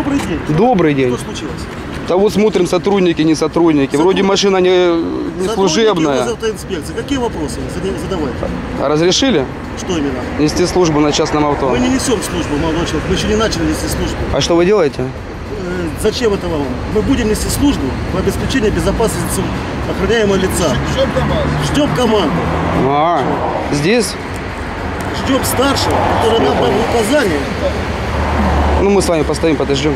Добрый день. Добрый день. Что случилось? Да вот смотрим, сотрудники, не сотрудники. Вроде машина не, не Сотрудники служебная. госавтоинспекции. Какие вопросы? Задавайте. А разрешили Что именно? нести службу на частном авто? Мы не несем службу, молодой человек. Мы еще не начали нести службу. А что вы делаете? Э, Зачем это вам? Мы будем нести службу по обеспечению безопасности охраняемого лица. Ждем команду. А, здесь? Ждем старшего, который нам дал указание. Ну мы с вами постоим, подождем.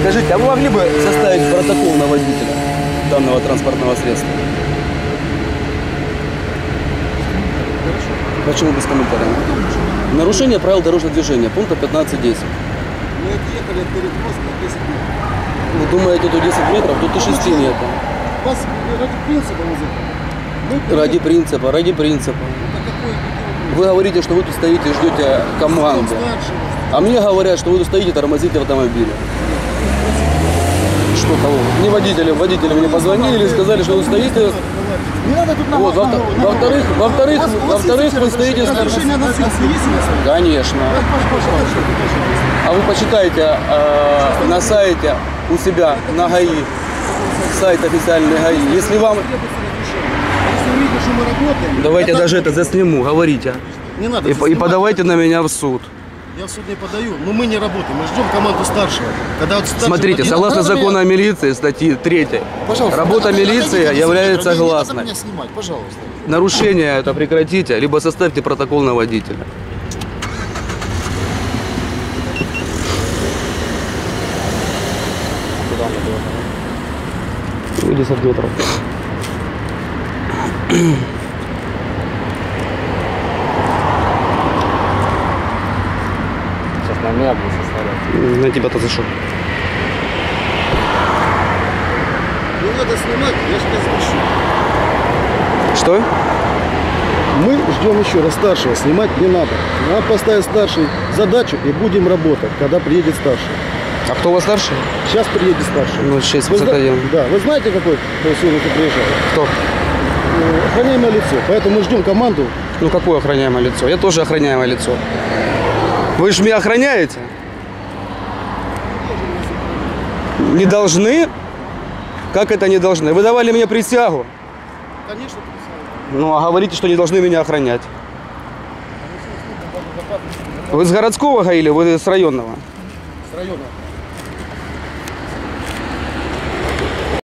Скажите, а вы могли бы составить протокол на водителя данного транспортного средства? Почему без комментариев? Нарушение правил дорожного движения, пункта 15.10. Мы отъехали от перекрестка 10 минут. Вы думаете, тут 10 метров, тут и 6 нет. Вас ради принципа. Мы Ради принципа, ради принципа. какой Вы говорите, что вы тут стоите и ждете команду. старшего. А мне говорят, что вы тут стоите, тормозите автомобиле. Что кого? Не водители, водители мне позвонили сказали, что вы стоите. Вот, во-вторых, во-вторых, во-вторых, вы стоите с? Конечно. А вы почитайте э, на сайте у себя на ГАИ, сайт официальный ГАИ. Если вам... Давайте даже это засниму, говорите. Не надо. И, и подавайте на меня в суд. Я в суд не подаю. Но мы не работаем. Мы ждем команду старшего. Когда вот старший Смотрите, водитель- согласно надо меня- закону о милиции, статьи 3, Пожалуйста. работа отойдите, милиции отойдите, является не надо гласной. меня снимать, пожалуйста. Нарушение это прекратите, либо составьте протокол на водителя. Ну, 10 метров. Сейчас меня будет составлять. На тебя-то за что? Не надо снимать, я же разрешу. Что? Мы ждем еще раз старшего. Снимать не надо. Нам поставит старший задачу и будем работать, когда приедет старший. А кто у вас старший? Сейчас приедет старший. Ну, Вы зна- 651. Да, вы знаете, какой сегодня приезжал? Кто? Э, Охраняемое лицо. Поэтому мы ждем команду. Ну, какое охраняемое лицо? Я тоже охраняемое лицо. Вы же меня охраняете? Не должны? Как это не должны? Вы давали мне присягу. Конечно, Ну, а говорите, что не должны меня охранять. Вы с городского ГАИ или вы с районного? с района.